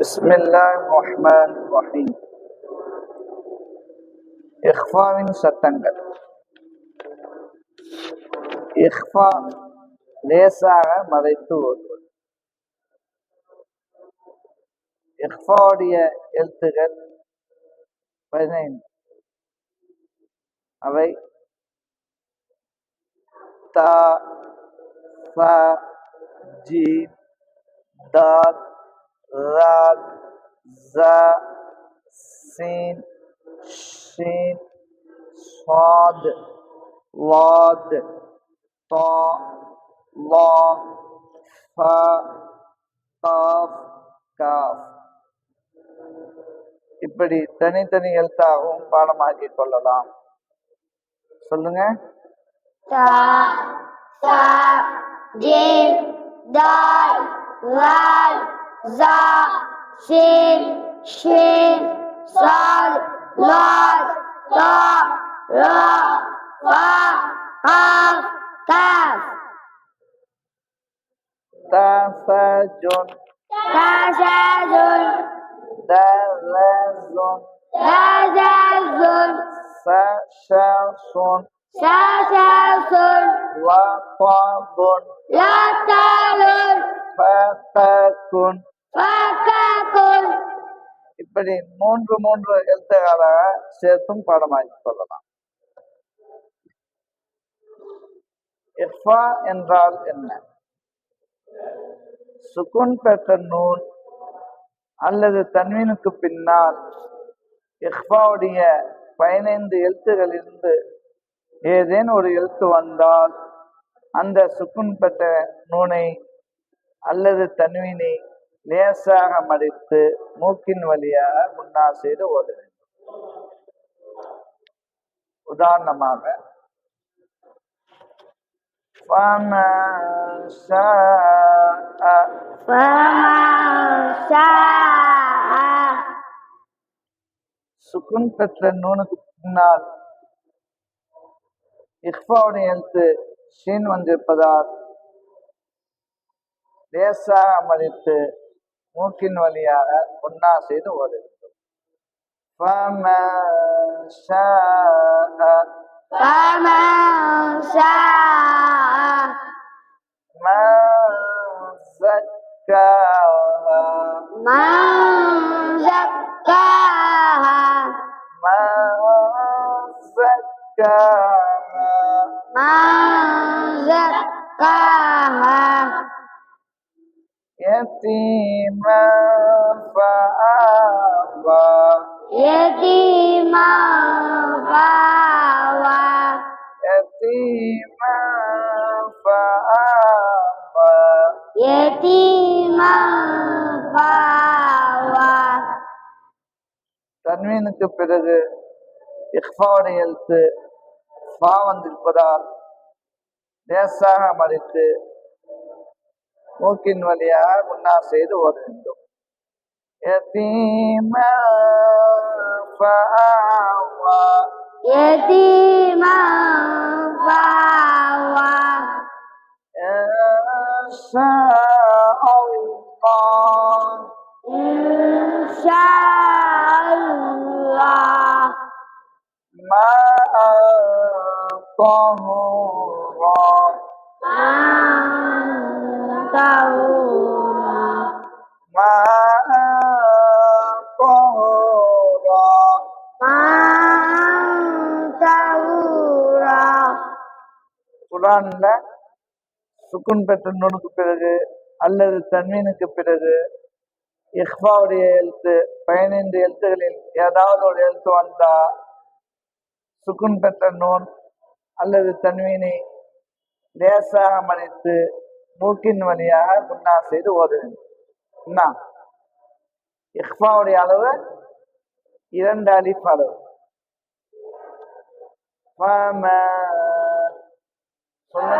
பிஸ்மில்லாஹ் ரஹ்மான் ரஹீம் இஹ்ஃபாவின் சட்டங்கள் இஹ்ஃபா லேசாக மறைத்து ஓதுவது இஹ்ஃபாவுடைய எழுத்துகள் பதினைந்து அவை தா ஃப ஜீம் தால் ரால் ஸா சீன் ஷீன் صاد ضاد طا لا فا قاف காஃப் இப்படி தனித்தனி எழுத்தாகவும் பாடமாக்கிக் கொள்ளலாம் சொல்லுங்க تا ثا جيم دال ذال za, sin, shin, sal, lad, ta, ra, fa, qaf, kaf. Tasajun. Tasajun. Talazun. Talazun. Sashasun. Sashasun. Laqabun. Laqabun. Fatakun. இப்படி மூன்று மூன்று எழுத்துக்களாக சேர்த்தும் பாடமாக்கி கொள்ளலாம் இஃபா என்றால் என்ன? சுகுன் பெற்ற நூல் அல்லது தன்வீனுக்கு பின்னால் இஃபாவுடைய பதினைந்து எழுத்துகளிலிருந்து ஏதேனும் ஒரு எழுத்து வந்தால் அந்த சுக்குன் பெற்ற நூனை அல்லது தன்வீனை லேசாக மடித்து மூக்கின் வழியாக முன்னா செய்து ஓத வேண்டும் உதாரணமாக فَمَن شَاءَ فمن شاء சுக்குன் பெற்ற நூனுக்கு பின்னால் இஃபாவுடைய எழுத்து ஷீன் வந்திருப்பதால் லேசாக அமளித்து ممكن والناس يدور فمن شاء فمن شاء من زكاها من زكاها من زكاها يتيما فآوى يتيما فاوى يتيما فآوى يتيما فاوى தன்வீனுக்கு பிறகு இஃபாவுடைய எழுத்து ஃபா வந்திருப்பதால் லேசாக மடித்து ممكن وليهاب الناصر والهند يتيما فآوى يتيما فآوى إن شاء الله إن شاء الله ما أعطاه குரான்ல சுக்குன் பெற்ற நூலுக்கு பிறகு அல்லது தன்மீனுக்கு பிறகு இஹ்பாவுடைய எழுத்து பதினைந்து எழுத்துகளில் ஏதாவது ஒரு எழுத்து வந்தா சுக்குன் பெற்ற நூன் அல்லது தன்மீனை லேசாக மறைத்து மூக்கின் வழியாக குன்னா செய்து ஓத வேண்டும். என்ன இஹ்பாவுடைய அளவு இரண்டு அலிஃப் அளவு. சொல்லுங்க.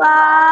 Bye.